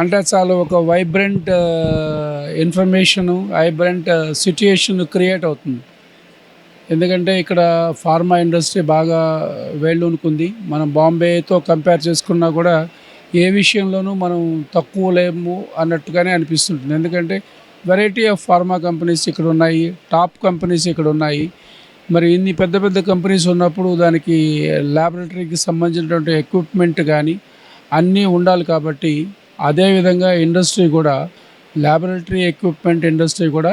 అంటే చాలు ఒక vibrant information vibrant situation create అవుతుంది. ఎందుకంటే ఇక్కడ ఫార్మా ఇండస్ట్రీ బాగా వేళ్ళూనుకుంది. మనం బాంబేతో కంపేర్ చేసుకున్నా కూడా ఏ విషయంలోనూ మనం తక్కువ లేము అన్నట్టుగానే అనిపిస్తుంటుంది. ఎందుకంటే వెరైటీ ఆఫ్ ఫార్మా కంపెనీస్ ఇక్కడ ఉన్నాయి టాప్ కంపెనీస్ ఇక్కడ ఉన్నాయి. మరి ఇన్ని పెద్ద పెద్ద కంపెనీస్ ఉన్నప్పుడు దానికి ల్యాబొరేటరీకి సంబంధించినటువంటి ఎక్విప్మెంట్ కానీ అన్నీ ఉండాలి కాబట్టి అదేవిధంగా ఇండస్ట్రీ కూడా ల్యాబొరేటరీ ఎక్విప్మెంట్ ఇండస్ట్రీ కూడా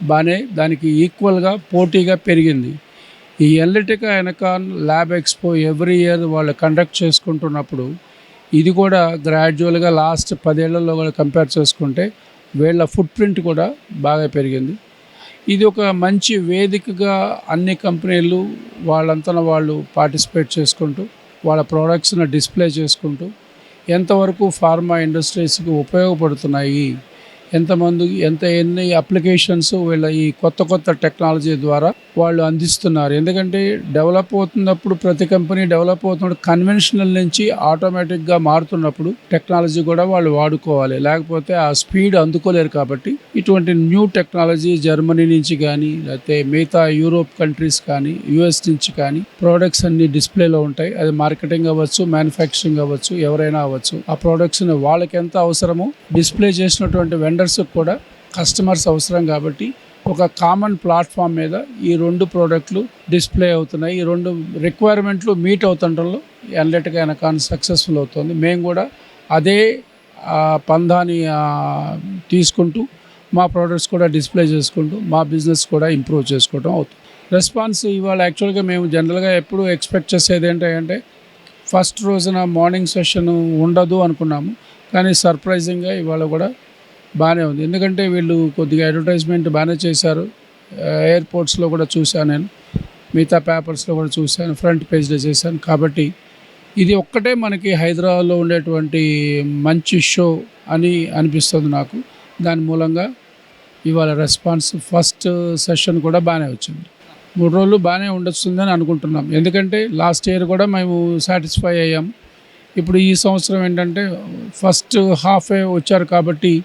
బాగానే దానికి ఈక్వల్గా పోటీగా పెరిగింది. ఈ Analytica Anacon Lab Expo every year వాళ్ళు కండక్ట్ చేసుకుంటున్నప్పుడు ఇది కూడా గ్రాడ్యువల్గా లాస్ట్ పదేళ్ళలో కూడా కంపేర్ చేసుకుంటే వీళ్ళ ఫుట్ ప్రింట్ కూడా బాగా పెరిగింది. ఇది ఒక మంచి వేదికగా అన్ని కంపెనీలు వాళ్ళంతన వాళ్ళు పార్టిసిపేట్ చేసుకుంటూ వాళ్ళ ప్రోడక్ట్స్ను డిస్ప్లే చేసుకుంటూ ఎంతవరకు ఫార్మా ఇండస్ట్రీస్కి ఉపయోగపడుతున్నాయి? ఎంతమంది ఎంత ఎన్ని అప్లికేషన్స్ వీళ్ళ ఈ కొత్త కొత్త టెక్నాలజీ ద్వారా వాళ్ళు అందిస్తున్నారు. ఎందుకంటే డెవలప్ అవుతున్నప్పుడు ప్రతి కంపెనీ డెవలప్ అవుతున్నప్పుడు కన్వెన్షనల్ నుంచి ఆటోమేటిక్గా మారుతున్నప్పుడు టెక్నాలజీ కూడా వాళ్ళు వాడుకోవాలి. లేకపోతే ఆ స్పీడ్ అందుకోలేరు కాబట్టి ఇటువంటి న్యూ టెక్నాలజీ జర్మనీ నుంచి కానీ లేకపోతే మిగతా యూరోప్ కంట్రీస్ కానీ యుఎస్ నుంచి కానీ ప్రోడక్ట్స్ అన్ని డిస్ప్లేలో ఉంటాయి. అది మార్కెటింగ్ అవ్వచ్చు మ్యానుఫ్యాక్చరింగ్ అవ్వచ్చు ఎవరైనా అవ్వచ్చు. ఆ ప్రోడక్ట్స్ని వాళ్ళకి ఎంత అవసరమో డిస్ప్లే చేసినటువంటి వెండర్స్కి కూడా కస్టమర్స్ అవసరం కాబట్టి ఒక కామన్ ప్లాట్ఫామ్ మీద ఈ రెండు ప్రోడక్ట్లు డిస్ప్లే అవుతున్నాయి. ఈ రెండు రిక్వైర్మెంట్లు మీట్ అవుతుండడంలో ఎన్లెట్గా ఎనకాన్ సక్సెస్ఫుల్ అవుతుంది. మేము కూడా అదే ఆ, తీసుకుంటూ మా ప్రోడక్ట్స్ కూడా డిస్ప్లే చేసుకుంటూ మా బిజినెస్ కూడా ఇంప్రూవ్ చేసుకోవడం అవుతుంది. రెస్పాన్స్ ఇవాళ యాక్చువల్గా మేము జనరల్గా ఎప్పుడు ఎక్స్పెక్ట్ చేసేది ఏంటంటే ఫస్ట్ రోజున మార్నింగ్ సెషన్ ఉండదు అనుకున్నాము. కానీ సర్ప్రైజింగ్గా ఇవాళ కూడా బాగానే ఉంది. ఎందుకంటే వీళ్ళు కొద్దిగా అడ్వర్టైజ్మెంట్ బాగానే చేశారు. Uh, ఎయిర్పోర్ట్స్లో కూడా చూశాను నేను. మిగతా పేపర్స్లో కూడా చూశాను. ఫ్రంట్ పేజ్లో చేశాను. కాబట్టి ఇది ఒక్కటే మనకి హైదరాబాద్లో ఉండేటువంటి మంచి షో అని అనిపిస్తుంది నాకు. దాని మూలంగా ఇవాళ రెస్పాన్స్ ఫస్ట్ సెషన్ కూడా బాగానే వచ్చింది. మూడు రోజులు బాగానే ఉండొచ్చుందని అనుకుంటున్నాం. ఎందుకంటే లాస్ట్ ఇయర్ కూడా మేము సాటిస్ఫై అయ్యాం. ఇప్పుడు ఈ సంవత్సరం ఏంటంటే ఫస్ట్ హాఫే వచ్చారు కాబట్టి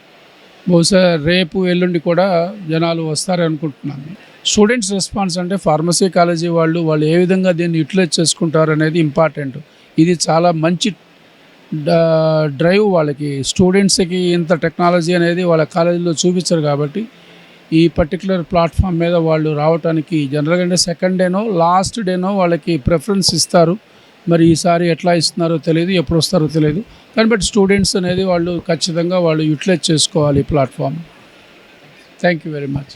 బహుశా రేపు ఎల్లుండి కూడా జనాలు వస్తారని అనుకుంటున్నాను స్టూడెంట్స్ రెస్పాన్స్ అంటే ఫార్మసీ కాలేజీ వాళ్ళు వాళ్ళు ఏ విధంగా దీన్ని యూటిలైజ్ చేసుకుంటారు అనేది ఇంపార్టెంట్. ఇది చాలా మంచి డ్రైవ్ వాళ్ళకి. స్టూడెంట్స్కి ఇంత టెక్నాలజీ అనేది వాళ్ళ కాలేజీలో చూపించరు కాబట్టి ఈ పర్టికులర్ ప్లాట్ఫామ్ మీద వాళ్ళు రావడానికి జనరల్గా అంటే సెకండ్ డేనో లాస్ట్ డేనో వాళ్ళకి ప్రిఫరెన్స్ ఇస్తారు. మరి ఈసారి ఎట్లా ఇస్తున్నారో తెలియదు ఎప్పుడు వస్తారో తెలియదు. కానీ బట్ స్టూడెంట్స్ అనేది వాళ్ళు ఖచ్చితంగా వాళ్ళు యూటిలైజ్ చేసుకోవాలి ఈ platform. Thank you very much